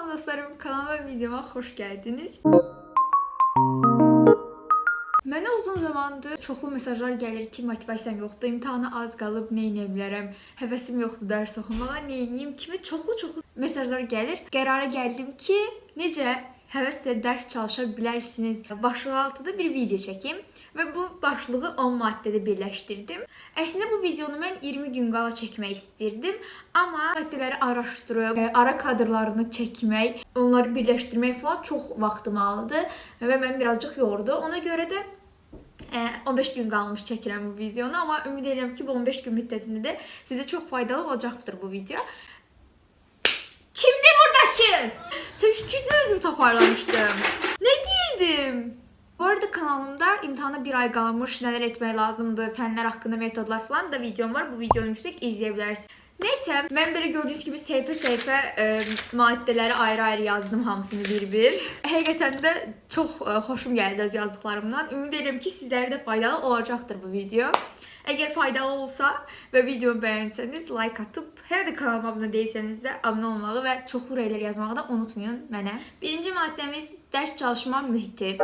Salam dostlarım, kanalıma videoma xoş gəldiniz. Mənə uzun zamandır çoxlu mesajlar gəlir ki, motivasiyam yoxdur, imtahana az qalıb, nə edə bilərəm, həvəsim yoxdur dərs oxumağa, nə edeyim kimi çoxlu-çoxlu mesajlar gəlir. Qərara gəldim ki, necə həvəslə dərs çalışa bilərsiniz başlığı altında bir video çəkim və bu başlığı 10 maddədə birləşdirdim. Əslində bu videonu mən 20 gün qala çəkmək istirdim, amma maddələri araşdırıb, e, ara kadrlarını çəkmək, onları birləşdirmək falan çox vaxtımı aldı və mən birazcıq yordu. Ona görə də e, 15 gün qalmış çəkirəm bu videonu, amma ümid edirəm ki, bu 15 gün müddətində də sizə çox faydalı olacaqdır bu video. Kimdi buradakı? Sevgisi özümü toparlamışdım. Ne deyirdim? Bu arada kanalımda imtihana bir ay qalmış, nələr etmək lazımdır, fənlər haqqında metodlar falan da videom var. Bu videonu yüksək izləyə bilərsiniz. Neyse, mən belə gördüyünüz kimi səhifə-səhifə e, maddələri ayrı-ayrı yazdım hamısını bir-bir. Həqiqətən də çox e, xoşum gəldi öz yazdıqlarımdan. Ümid edirəm ki, sizlərə də faydalı olacaqdır bu video. Əgər faydalı olsa və videomu bəyənsəniz, like atıb, hələ də kanalıma abunə deyilsəniz də abunə olmağı və çoxlu rəylər yazmağı da unutmayın mənə. Birinci maddəmiz dərs çalışma mühiti.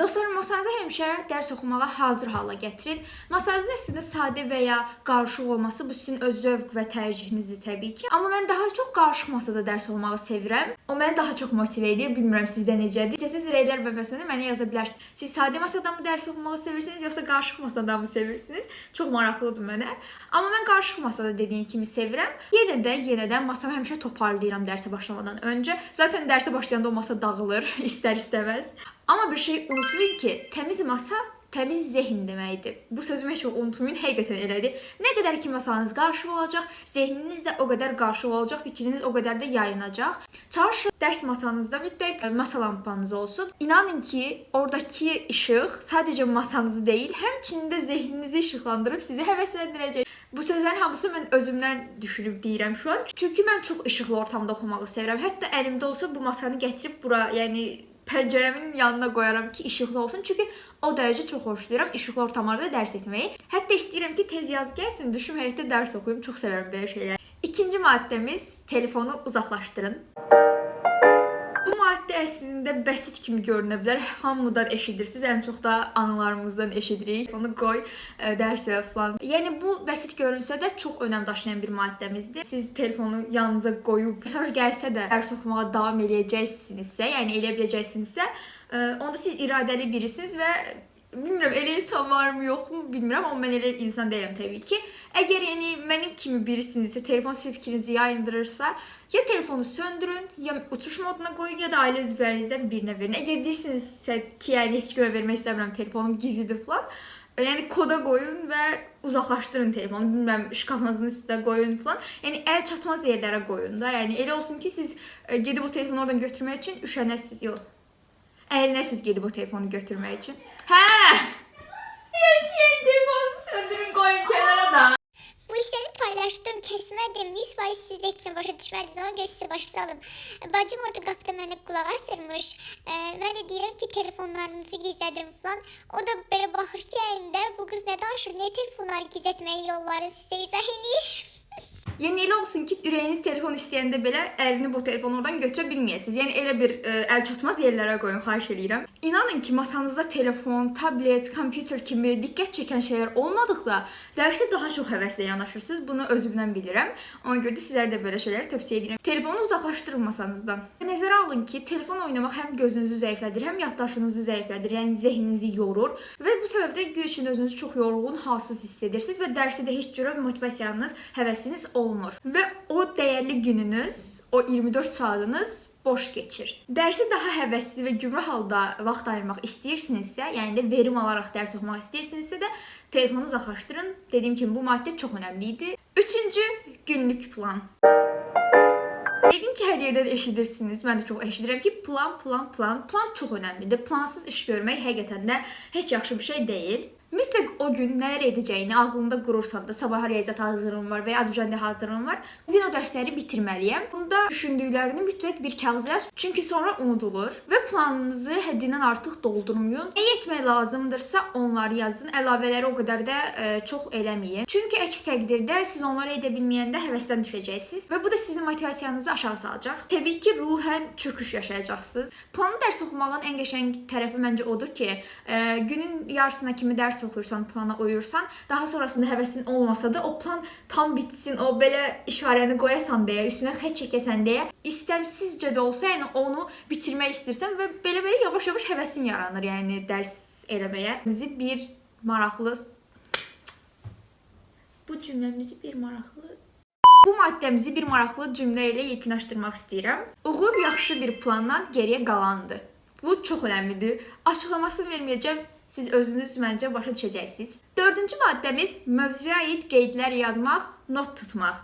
Dostlarım, masanızı həmişə dərs oxumağa hazır hala gətirin. Masanızın əslində sadə və ya qarışıq olması bu sizin öz zövq və tərcihinizdir təbii ki. Amma mən daha çox qarışıq masada dərs olmağı sevirəm. O məni daha çox motivə edir. Bilmirəm sizdə necədir. İstəsəniz rəylər bölməsində mənə yaza bilərsiniz. Siz sadə masada mı dərs oxumağı sevirsiniz, yoxsa qarışıq masada mı sevirsiniz? Çox maraqlıdır mənə. Amma mən qarışıq masada dediyim kimi sevirəm. Yenə də, yenə də masamı həmişə toparlayıram dərsə başlamadan öncə. Zaten dərsə başlayanda o masa dağılır istər-istəməz. Amma bir şey unutmayın ki, təmiz masa təmiz zehin deməkdir. Bu sözümü heç vaxt unutmayın, həqiqətən elədir. Nə qədər ki masanız qarışıq olacaq, zehniniz də o qədər qarışıq olacaq, fikriniz o qədər də yayınacaq. Çalışın dərs masanızda mütləq e, masa lampanız olsun. İnanın ki, oradakı işıq sadəcə masanızı deyil, həmçinin də zehninizi işıqlandırıb sizi həvəsləndirəcək. Bu sözlərin hamısı mən özümdən düşünüb deyirəm şu an. Çünki mən çox işıqlı ortamda oxumağı sevirəm. Hətta əlimdə olsa bu masanı gətirib bura, yəni pəncərəmin yanına qoyaram ki, işıqlı olsun. Çünki o dərəcə çox xoşlayıram işıqlı ortamlarda dərs etməyi. Hətta istəyirəm ki, tez yaz gəlsin, düşüm həyətdə dərs oxuyum. Çox sevirəm belə şeyləri. İkinci maddəmiz telefonu uzaqlaşdırın. Əslində bəsit kimi görünə bilər. Hamıdan eşidirsiniz. Ən çox da analarımızdan eşidirik. Onu qoy ə, dərsə falan. Yəni bu bəsit görünsə də çox önəm daşıyan bir maddəmizdir. Siz telefonu yanınıza qoyub mesaj gəlsə də dərs oxumağa davam edəcəksinizsə, yəni eləyə biləcəksinizsə, ə, onda siz iradəli birisiniz və Bilmirəm elə insan varmı, yoxmu bilmirəm, amma mən elə insan deyiləm təbii ki. Əgər yəni mənim kimi birisinizsə, telefon sizin fikrinizi yayındırırsa, ya telefonu söndürün, ya uçuş moduna qoyun, ya da ailə üzvlərinizdən birinə verin. Əgər deyirsinizsə ki, yəni heç kimə vermək istəmirəm, telefonum gizlidir falan, yəni koda qoyun və uzaqlaşdırın telefonu. Bilmirəm, şkafınızın üstünə qoyun falan. Yəni əl çatmaz yerlərə qoyun da. Yəni elə olsun ki, siz ə, gedib o telefonu oradan götürmək üçün üşənəsiz. Yox. Əlinəsiz gedib o telefonu götürmək üçün. Hə! Yəni telefonu söndürün, qoyun kənara da. Bu işleri paylaştım, kesmedim. 100 faiz siz de hiç başa düşmediniz. Ona göre size başa salım. Bacım orada kapıda beni kulağa asırmış. Ee, ben de diyorum ki telefonlarınızı gizledim falan. O da böyle bakır ki elinde bu kız ne danışır, niye telefonları gizletmeyi yolların size izah edeyim. Yəni elə olsun ki, ürəyiniz telefon istəyəndə belə əlini bu telefonu oradan götürə bilməyəsiniz. Yəni elə bir ə, əl çatmaz yerlərə qoyun, xahiş eləyirəm. İnanın ki, masanızda telefon, tablet, kompüter kimi diqqət çəkən şeylər olmadıqda dərsə daha çox həvəslə yanaşırsınız. Bunu özümdən bilirəm. Ona görə də sizlərə də belə şeyləri tövsiyə edirəm. Telefonu uzaqlaşdırın masanızdan. Nəzərə alın ki, telefon oynamaq həm gözünüzü zəiflədir, həm yaddaşınızı zəiflədir, yəni zehninizi yorur və bu səbəbdən gün üçün özünüzü çox yorğun, halsız hiss edirsiniz və dərsə də heç cürə motivasiyanız, həvəsiniz olmur. Və o dəyərli gününüz, o 24 saatınız boş keçir. Dərsi daha həvəsli və gümrah halda vaxt ayırmaq istəyirsinizsə, yəni də verim alaraq dərs oxumaq istəyirsinizsə də telefonu uzaqlaşdırın. Dediyim kimi bu maddə çox əhəmiyli idi. Üçüncü günlük plan. Yəqin ki, hər yerdə də eşidirsiniz. Mən də çox eşidirəm ki, plan, plan, plan. Plan çox əhəmilidir. Plansız iş görmək həqiqətən də heç yaxşı bir şey deyil. Mütləq o gün nələr edəcəyini ağlında qurursan da, sabah riyaziyyat hazırlığım var və ya Azərbaycan dili hazırlığım var. Bu gün o dərsləri bitirməliyəm. Bunda düşündüklərini mütləq bir kağıza yaz, çünki sonra unudulur və planınızı həddindən artıq doldurmayın. Nə etmək lazımdırsa onları yazın. Əlavələri o qədər də e, çox eləməyin. Çünki əks təqdirdə siz onları edə bilməyəndə həvəsdən düşəcəksiniz və bu da sizin motivasiyanızı aşağı salacaq. Təbii ki, ruhən çöküş yaşayacaqsınız. Planlı dərs oxumağın ən qəşəng tərəfi məncə odur ki, e, günün yarısına kimi dərs oxuyursan, plana uyursan, daha sonrasında həvəsin olmasa da o plan tam bitsin, o belə işarəni qoyasan deyə, üstünə xətt çəkəsən deyə, istəmsizcə də olsa, yəni onu bitirmək istəyirsən və belə-belə yavaş-yavaş həvəsin yaranır, yəni dərs eləməyə. Bizi bir maraqlı bu cümləmizi bir maraqlı Bu maddəmizi bir maraqlı cümlə ilə yekunlaşdırmaq istəyirəm. Uğur yaxşı bir plandan geriyə qalandı. Bu çox əhəmiylidir. Açıqlamasını verməyəcəm. Siz özünüz məncə başa düşəcəksiniz. Dördüncü maddəmiz mövzuya aid qeydlər yazmaq, not tutmaq.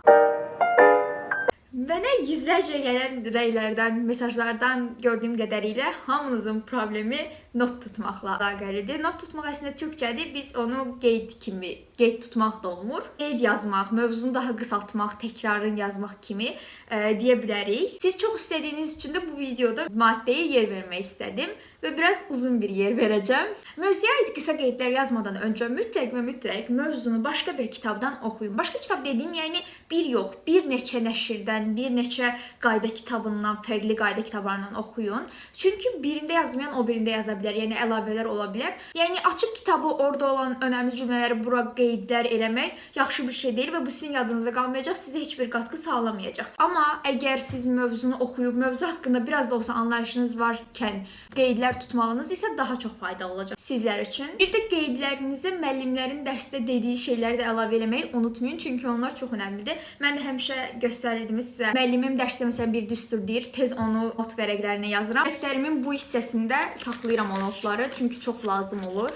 Mənə yüzlərcə gələn rəylərdən, mesajlardan gördüyüm qədərilə hamınızın problemi not tutmaqla əlaqəlidir. Not tutmaq əslində türkçədir. Biz onu qeyd kimi, qeyd tutmaq da olmur. Qeyd yazmaq, mövzunu daha qısaltmaq, təkrarın yazmaq kimi e, deyə bilərik. Siz çox istədiyiniz üçün də bu videoda maddəyə yer vermək istədim və biraz uzun bir yer verəcəm. Mövzuya aid qısa qeydlər yazmadan öncə mütləq və mütləq mövzunu başqa bir kitabdan oxuyun. Başqa kitab dediyim, yəni bir yox, bir neçə nəşrdən, bir neçə qayda kitabından, fərqli qayda kitablarından oxuyun. Çünki birində yazmayan o birində yaza bilər. Yəni əlavələr ola bilər. Yəni açıb kitabı, orada olan önəmli cümlələri bura qeydlər eləmək yaxşı bir şey deyil və bu sizin yadınızda qalmayacaq, sizə heç bir qatqı sağlamayacaq. Amma əgər siz mövzunu oxuyub, mövzu haqqında biraz da olsa anlayışınız varkən qeydlər tutmağınız isə daha çox faydalı olacaq sizlər üçün. Bir də qeydlərinizə müəllimlərin dərsdə dediyi şeyləri də əlavə eləməyi unutmayın, çünki onlar çox önəmlidir. Mən də həmişə göstərirdim sizə. Müəllimim dərsdə məsələn bir düstur deyir, tez onu not vərəqlərinə yazıram. Dəftərimin bu hissəsində saxlayıram o notları, çünki çox lazım olur.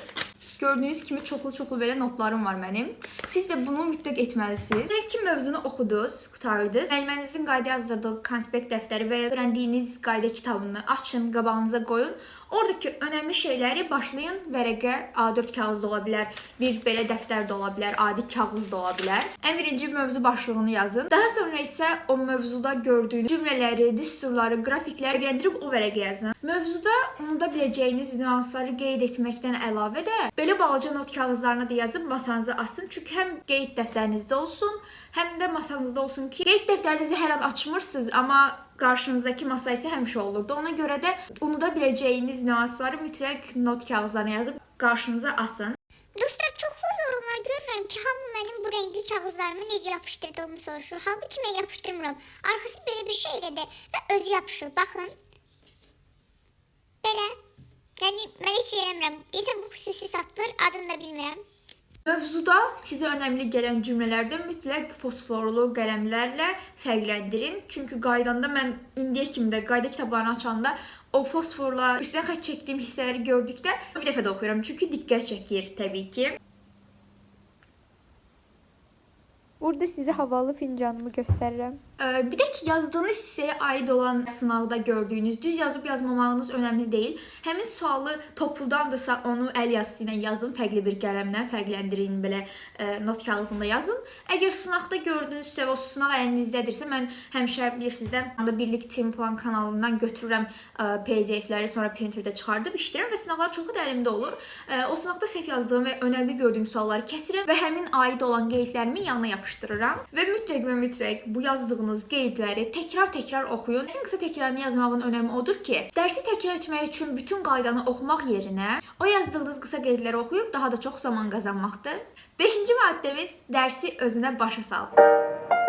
Gördüyünüz kimi çoxlu-çoxlu belə notlarım var mənim. Siz də bunu mütləq etməlisiniz. Demək ki, mövzunu oxudunuz, qutardınız. Müəlliminizin qayda yazdırdığı konspekt dəftəri və ya öyrəndiyiniz qayda kitabını açın, qabağınıza qoyun. Oradakı önəmli şeyləri başlayın vərəqə A4 kağız da ola bilər, bir belə dəftər də ola bilər, adi kağız da ola bilər. Ən birinci mövzu başlığını yazın. Daha sonra isə o mövzuda gördüyünüz cümlələri, düsturları, qrafikləri rənglendirib o vərəqə yazın. Mövzuda unuda biləcəyiniz nüansları qeyd etməkdən əlavə də belə balaca not kağızlarına da yazıb masanıza asın. Çünki həm qeyd dəftərinizdə olsun, həm də masanızda olsun ki, qeyd dəftərinizi hər an açmırsınız, amma qarşınızdakı masa isə həmişə olurdu. Ona görə də unuda biləcəyiniz nüansları mütləq not kağızlarına yazıb qarşınıza asın. Dostlar çoxlu yorumlar görürəm ki, hamı mənim bu rəngli kağızlarımı necə yapışdırdığımı soruşur. Halbuki mən yapışdırmıram. Arxası belə bir şeylədir və özü yapışır. Baxın. Belə. Yəni mən heç eləmirəm. Deyəsən bu xüsusi satılır, adını da bilmirəm. Mövzuda sizə önəmli gələn cümlələrdə mütləq fosforlu qələmlərlə fərqləndirin. Çünki qaydanda mən indiyə kimi də qayda kitablarını açanda o fosforla üstünə xətt çəkdiyim hissələri gördükdə bir dəfə də oxuyuram. Çünki diqqət çəkir təbii ki. Burada sizə havalı fincanımı göstərirəm. Ee, Bir də ki, yazdığınız hissəyə aid olan sınavda gördüyünüz düz yazıb yazmamağınız önəmli deyil. Həmin sualı topludandısa onu əl yazısı yazın, fərqli bir qələmlə fərqləndirin belə e, not kağızında yazın. Əgər sınaqda gördüyünüzsə və o sınaq əlinizdədirsə, mən həmişə bilirsiniz də, onda Birlik Team Plan kanalından götürürəm e, PDF-ləri, sonra printerdə çıxardıb işləyirəm və sınaqlar çoxu da olur. E, O sınaqda səhv yazdığım və önəmli gördüyüm sualları kəsirəm və həmin aid olan qeydlərimi yanına yapışdırıram və mütləq və mütləq bu yazdığınız qeydləri təkrar-təkrar oxuyun. Dərsin qısa təkrarını yazmağın önəmi odur ki, dərsi təkrar etmək üçün bütün qaydanı oxumaq yerinə o yazdığınız qısa qeydləri oxuyub daha da çox zaman qazanmaqdır. 5-ci maddəmiz dərsi özünə başa sal.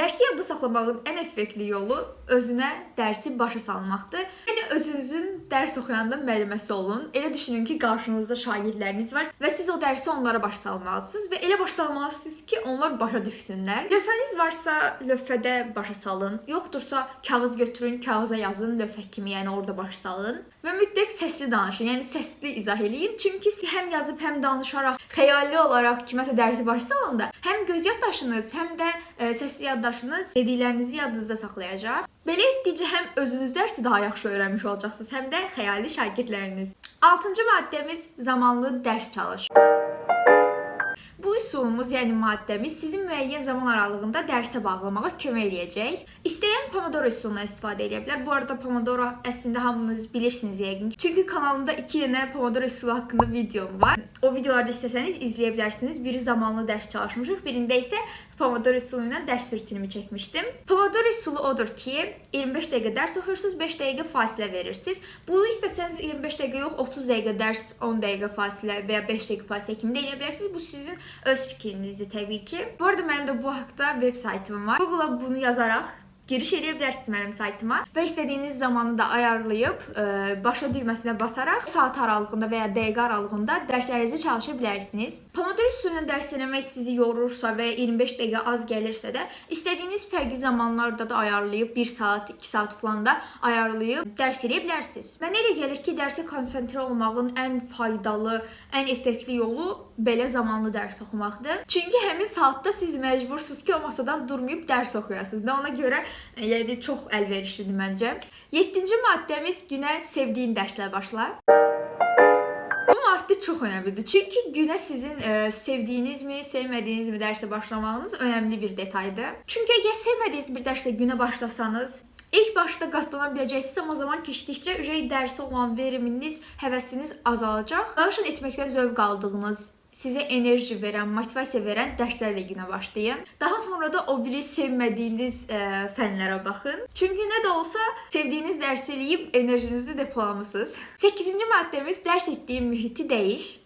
Dərsi yadda saxlamağın ən effektli yolu özünə dərsi başa salmaqdır. Yəni özünüzün dərs oxuyanda müəlliməsi olun. Elə düşünün ki, qarşınızda şagirdləriniz var və siz o dərsi onlara başa salmalısınız və elə başa salmalısınız ki, onlar başa düşsünlər. Lövhəniz varsa, lövhədə başa salın. Yoxdursa, kağız götürün, kağıza yazın, lövhə kimi, yəni orada başa salın. Və mütləq səsli danışın, yəni səsli izah eləyin. Çünki həm yazıb, həm danışaraq, xəyali olaraq kiməsə dərsi başa salanda həm göz yaddaşınız, həm də e, səsli yaddaş yaddaşınız dediklərinizi yadınızda saxlayacaq. Belə etdikcə həm özünüz dərsi daha yaxşı öyrənmiş olacaqsınız, həm də xəyali şagirdləriniz. 6-cı maddəmiz zamanlı dərs çalış. Üsulumuz, yəni maddəmiz sizin müəyyən zaman aralığında dərsə bağlamağa kömək eləyəcək. İstəyən Pomodoro üsulundan istifadə edə bilər. Bu arada Pomodoro əslində hamınız bilirsiniz yəqin ki. Çünki kanalımda 2 dənə Pomodoro üsulu haqqında videom var. O videoları istəsəniz izləyə bilərsiniz. Biri zamanlı dərs çalışmışıq, birində isə Pomodoro üsulu ilə dərs rutinimi çəkmişdim. Pomodoro üsulu odur ki, 25 dəqiqə dərs oxuyursunuz, 5 dəqiqə fasilə verirsiniz. Bunu istəsəniz 25 dəqiqə yox, 30 dəqiqə dərs, 10 dəqiqə fasilə və ya 5 dəqiqə fasilə kimi də eləyə bilərsiniz. Bu sizin öz fikrinizdir təbii ki. Bu arada mənim də bu haqqda veb saytım var. Google-a bunu yazaraq giriş edə bilərsiniz mənim saytıma və istədiyiniz zamanı da ayarlayıb ə, başa düyməsinə basaraq saat aralığında və ya dəqiqə aralığında dərslərinizi çalışa bilərsiniz. Pomodoro üsulu ilə dərs eləmək sizi yorursa və 25 dəqiqə az gəlirsə də, istədiyiniz fərqli zamanlarda da ayarlayıb 1 saat, 2 saat falan da ayarlayıb dərs eləyə bilərsiniz. Mənə elə gəlir ki, dərsə konsentrə olmağın ən faydalı, ən effektli yolu belə zamanlı dərs oxumaqdır. Çünki həmin saatda siz məcbursunuz ki, o masadan durmayıb dərs oxuyasınız. Və ona görə e, yəni çox əlverişlidir məncə. 7-ci maddəmiz günə sevdiyin dərslə başla. Bu maddə çox önəmlidir. Çünki günə sizin e, sevdiyinizmi, sevmədiyinizmi dərsə başlamağınız önəmli bir detaydır. Çünki əgər sevmədiyiniz bir dərslə günə başlasanız, İlk başda qatlana biləcəksiniz, amma zaman keçdikcə ürək dərsə olan veriminiz, həvəsiniz azalacaq. Danışın etməkdən zövq aldığınız, sizə enerji verən, motivasiya verən dərslərlə günə başlayın. Daha sonra da o biri sevmədiyiniz ə, fənlərə baxın. Çünki nə də olsa sevdiyiniz dərsi eləyib enerjinizi depolamısınız. 8-ci maddəmiz dərs etdiyin mühiti dəyiş.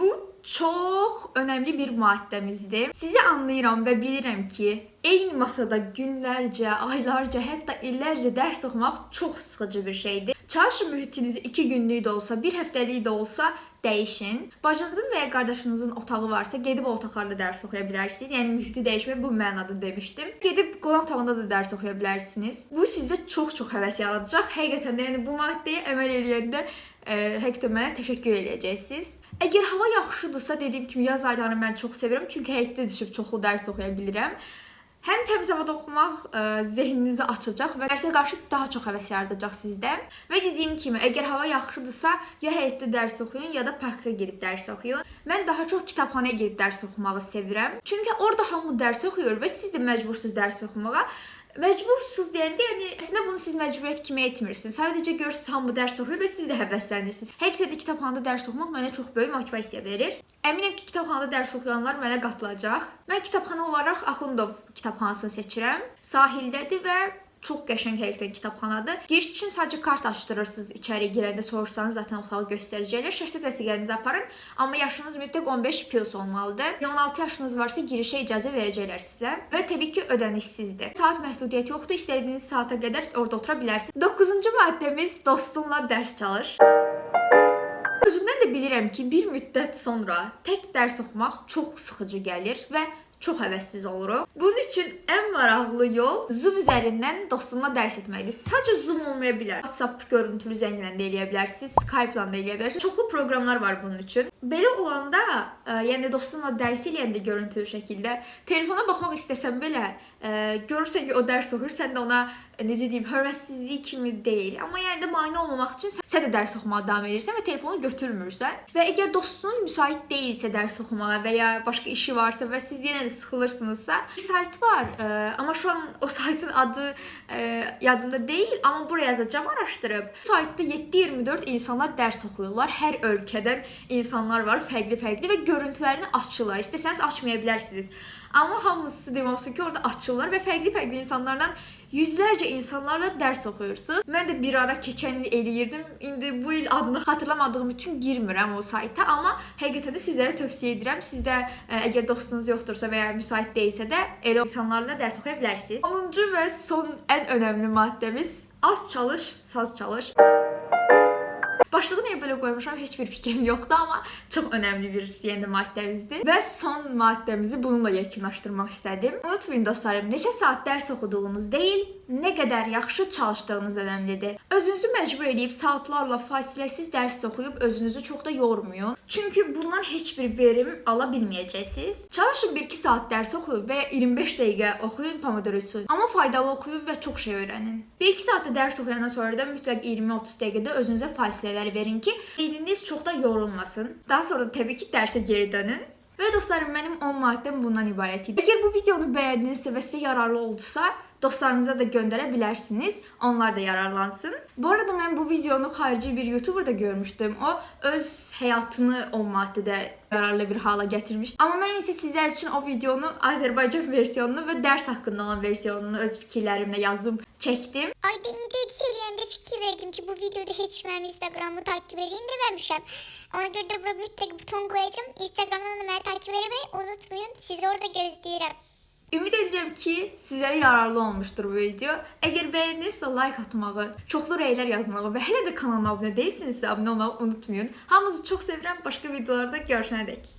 Bu çox önəmli bir maddəmizdir. Sizi anlayıram və bilirəm ki, eyni masada günlərcə, aylarca, hətta illərcə dərs oxumaq çox sıxıcı bir şeydir. Çalışın mühitinizi 2 günlük də olsa, 1 həftəlik də olsa dəyişin. Bacınızın və ya qardaşınızın otağı varsa, gedib o otaqlarda dərs oxuya bilərsiniz. Yəni mühiti dəyişmək bu mənada demişdim. Gedib qonaq otağında da dərs oxuya bilərsiniz. Bu sizdə çox-çox həvəs yaradacaq. Həqiqətən də yəni bu maddəyə əməl eləyəndə ə, həqiqətən mənə təşəkkür eləyəcəksiniz. Əgər hava yaxşıdırsa, dediyim kimi yaz aylarını mən çox sevirəm, çünki həyətdə düşüb çoxlu dərs oxuya bilirəm. Həm təmiz havada oxumaq ə, zehninizi açacaq və dərsə qarşı daha çox həvəs yaradacaq sizdə. Və dediyim kimi, əgər hava yaxşıdırsa, ya həyətdə dərs oxuyun, ya da parka gedib dərs oxuyun. Mən daha çox kitabxanaya gedib dərs oxumağı sevirəm. Çünki orada hamı dərs oxuyur və siz də məcbursunuz dərs oxumağa. Məcbursuz deyəndə, yəni əslində bunu siz məcburiyyət kimi etmirsiniz. Sadəcə görürsüz hamı dərs oxuyur və siz də həvəslənirsiniz. Həqiqətən də kitabxanada dərs oxumaq mənə çox böyük motivasiya verir. Əminəm ki, kitabxanada dərs oxuyanlar mənə qatılacaq. Mən kitabxana olaraq Axundov kitabxanasını seçirəm. Sahildədir və çox qəşəng həqiqətən kitabxanadır. Giriş üçün sadəcə kart açdırırsınız. İçəri girəndə soruşsanız zaten otağı göstərəcəklər. Şəxsi vəsiqənizi aparın, amma yaşınız mütləq 15 plus olmalıdır. Yəni 16 yaşınız varsa girişə icazə verəcəklər sizə və təbii ki, ödənişsizdir. Saat məhdudiyyəti yoxdur. İstədiyiniz saata qədər orada otura bilərsiniz. 9-cu maddəmiz dostunla dərs çalış. Özümdən də bilirəm ki, bir müddət sonra tək dərs oxumaq çox sıxıcı gəlir və çox həvəssiz oluruq. Bunun üçün ən maraqlı yol Zoom üzərindən dostunla dərs etməkdir. Sadəcə Zoom olmaya bilər. WhatsApp görüntülü zənglə də eləyə bilərsiniz, Skype-la da eləyə bilərsiniz. Çoxlu proqramlar var bunun üçün. Belə olanda, ə, yəni dostunla dərs eləyəndə görüntülü şəkildə telefona baxmaq istəsən belə, ə, görürsən ki, o dərs oxuyur, sən də ona necə deyim, hörmətsizlik kimi deyil. Amma yəni də mane olmamaq üçün sən- də dərs oxumağa davam edirsən və telefonu götürmürsən. Və əgər dostunuz müsait deyilsə dərs oxumağa və ya başqa işi varsa və siz yenə də sıxılırsınızsa, bir sayt var. Ə, amma şu an o saytın adı ə, yadımda deyil, amma buraya yazacağam araşdırıb. Bu saytda 7/24 insanlar dərs oxuyurlar. Hər ölkədən insanlar var, fərqli-fərqli və görüntülərini açırlar. İstəsəniz açmaya bilərsiniz. Amma hamısı demək ki, orada açırlar və fərqli-fərqli insanlarla yüzlərcə insanlarla dərs oxuyursunuz. Mən də bir ara keçən il eləyirdim. İndi bu il adını xatırlamadığım üçün girmirəm o sayta, amma həqiqətən də sizlərə tövsiyə edirəm. Siz ə, əgər dostunuz yoxdursa və ya müsait deyilsə də elə insanlarla dərs oxuya bilərsiniz. 10-cu və son ən önəmli maddəmiz az çalış, saz çalış. Başlığı niyə belə qoymuşam heç bir fikrim yoxdur, amma çox önəmli bir yeni maddəmizdir. Və son maddəmizi bununla yekunlaşdırmaq istədim. Unutmayın dostlarım, neçə saat dərs oxuduğunuz deyil, nə qədər yaxşı çalışdığınız önəmlidir. Özünüzü məcbur edib saatlarla fasiləsiz dərs oxuyub özünüzü çox da yormayın. Çünki bundan heç bir verim ala bilməyəcəksiniz. Çalışın 1-2 saat dərs oxuyun və ya 25 dəqiqə oxuyun Pomodoro Amma faydalı oxuyun və çox şey öyrənin. 1-2 saatda dərs oxuyandan sonra da mütləq 20-30 dəqiqədə özünüzə fasilələr verin ki, beyniniz çox da yorulmasın. Daha sonra da təbii ki, dərsə geri dönün. Və dostlarım, mənim 10 maddəm bundan ibarət idi. Əgər bu videonu bəyəndinizsə və sizə yararlı oldusa, dostlarınıza da göndərə bilərsiniz. Onlar da yararlansın. Bu arada mən bu videonu xarici bir YouTuber-da görmüşdüm. O öz həyatını 10 maddədə yararlı bir hala gətirmişdi. Amma mən isə sizlər üçün o videonu Azərbaycan versiyonunu və dərs haqqında olan versiyonunu öz fikirlərimlə yazdım, çəkdim. Ayda indi edit eləyəndə fikir verdim ki, bu videoda heç mənim Instagramımı takip eləyin deməmişəm. Ona görə də bura mütləq buton qoyacağım. Instagramdan da məni takip etməyi unutmayın. Sizi orada gözləyirəm. Ümid edirəm ki, sizlərə yararlı olmuşdur bu video. Əgər bəyəndinizsə like atmağı, çoxlu rəylər yazmağı və hələ də kanalıma abunə deyilsinizsə abunə olmağı unutmayın. Hamınızı çox sevirəm. Başqa videolarda görüşənədək.